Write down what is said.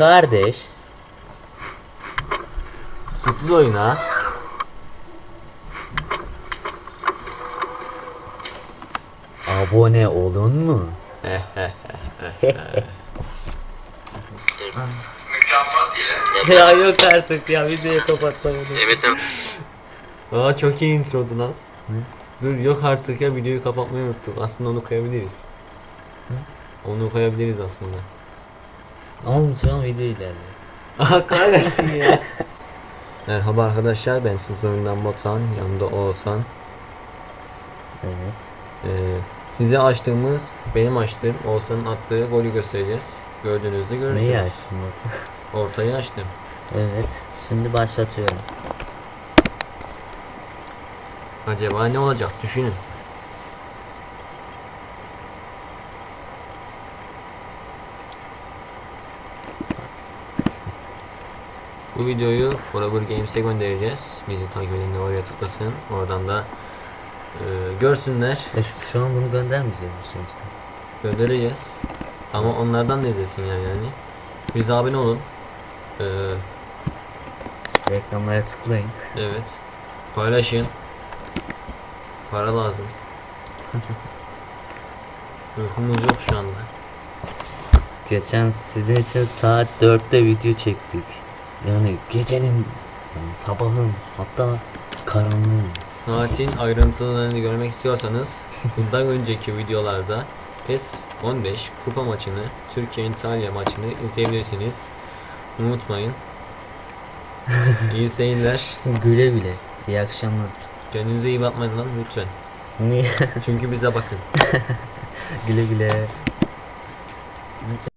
kardeş. Sütsüz oyun ha. Abone olun mu? ya yok artık ya videoyu kapatmayalım. Evet evet. Aa çok iyi introdu lan. Dur yok artık ya videoyu kapatmayı unuttuk. Aslında onu koyabiliriz. Onu koyabiliriz aslında. Oğlum an video ilerliyor. Aha kahretsin ya. Merhaba arkadaşlar ben Sus Oyundan Botan. Yanımda Oğuzhan. Evet. Ee, size açtığımız, benim açtığım, Oğuzhan'ın attığı golü göstereceğiz. Gördüğünüzde görürsünüz. Neyi açtın Batu? Ortayı açtım. Evet. Şimdi başlatıyorum. Acaba ne olacak düşünün. Bu videoyu Forever Games'e göndereceğiz. Bizi takip edenler oraya tıklasın. Oradan da e, görsünler. E şu, şu an bunu göndermeyeceğiz sonuçta? Göndereceğiz. Ama onlardan da izlesin yani. yani. Biz abone olun. Ee, Reklamlara tıklayın. evet. Paylaşın. Para lazım. Uykumuz yok şu anda. Geçen sizin için saat 4'te video çektik. Yani gecenin, yani sabahın, hatta karanlığın. Saatin ayrıntılarını görmek istiyorsanız bundan önceki videolarda PES 15 kupa maçını, Türkiye İtalya maçını izleyebilirsiniz. Unutmayın. İyi seyirler. Güle güle. İyi akşamlar. Kendinize iyi bakmayın lan lütfen. Niye? Çünkü bize bakın. güle güle.